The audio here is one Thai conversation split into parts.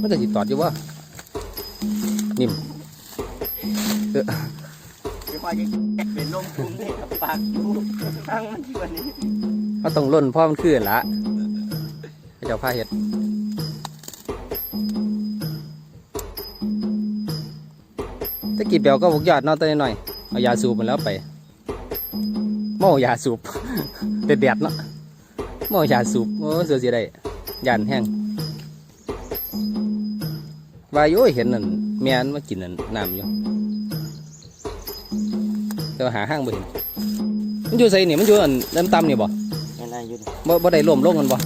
มันจะสิตอดอยู่วะนิ่มไม่ค่อยจะเป็นลมคุ้มเลยกับปากดูตั้งมันที่วันนี้เขาต้องล่นพ่อมันขึ้นละให้เจ้าผ้าเห็ดตะกี้เปียวก็บกยอดเนอตัวหน่อยๆเอายาสูบมันแล้วไปเมายาสูบเด็ดเด็ดๆเนาะเมายาสูบโอ้เสือสีได้ยานแห้ง วาอยุเห็นนั่นแม่นมากินนั่นน้ำอยู่แต่ว่าหาห้างบ่เห็นมันอยู่ใส่นี่มันอยู่อันน้ำตำนี่บ่ยังไงอยู่ดิบ่บ่ได้ล่มลงกันบ่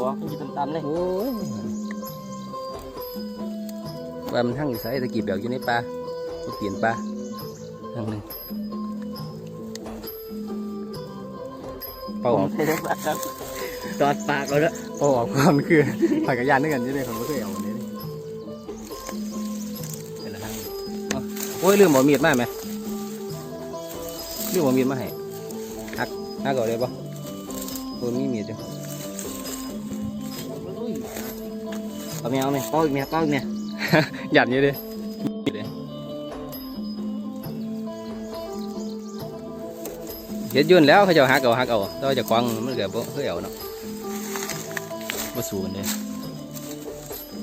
บอกมันจะตามๆเลยโอ้ยว่ามันหั่งอยู่ใส่ตะกี้เบียวอยู่ในป่าอยู่เปลี่ยนป่าหั่งหนึงเป่าออกจอดปากเราแล้วเป่าออกความคือผ่านกระยานด้วยกันอยี่ได้ผมก็เคยเอา อ้าโอ้ยลืมเอามีดมาไหมลืมเอามีดมาให้หักหักเอาได้ปะโอ้ยมีมีดจ้ะเอาแมวไหมเป้าอีกแมวเป้าอีกแมวหยัดนี้ดิเฮ็ดยุ่นแล้วเขาเจะหักเอาหักเอาแต่ว่าเจะกวางมันเกิดบ่เคยเอาเนาะบ่สู้กันเลย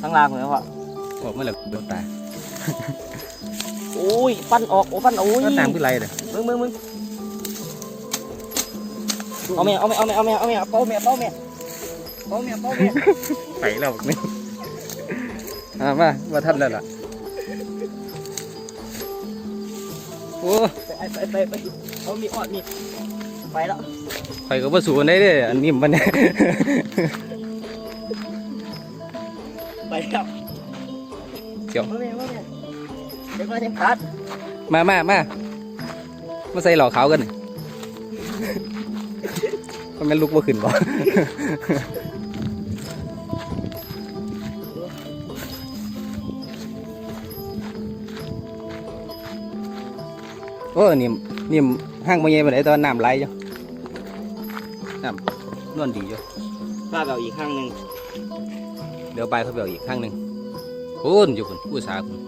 ข้างล่างเลยว่ะออกมาแล้วโดนตาย โอ้ยปั้นออกโอ้ปั้นโอ้ยก็ตามขึ้นไรเลยมึงมึงมึงเอาแมวเอาแมวเอาแมวเอาแมวเอาแมวเป้าแมวเป้าแมวเป้าแมวเป้าแมวไปแล้วนี่อ่ามาว่าทันแล้วล่ะโอ้ไปไปไปไปเอามีออดมีไปแล้วข่อยก็บ่สู้กันได้เด้อันนี้มันเนี่ยไปครับเดี๋ยว เอาแมวเอาแมวเดี๋ยวมาเต็มขาดมามามามาใส่หล่อขาวกันนี่มันแม่นลุกบ่ขึ้นบ่ โอ้นี่นี่ห้างบ่ใหญ่ปานใดแตอนน้ำไหลอยู่น้ำนวลดีอยู่ป้าแบบอีกข้างหนึ่งเดี๋ยวไปเขาไปเอาอีกข้างหนึ่งพูนอยู่คุณผู้สาคุณ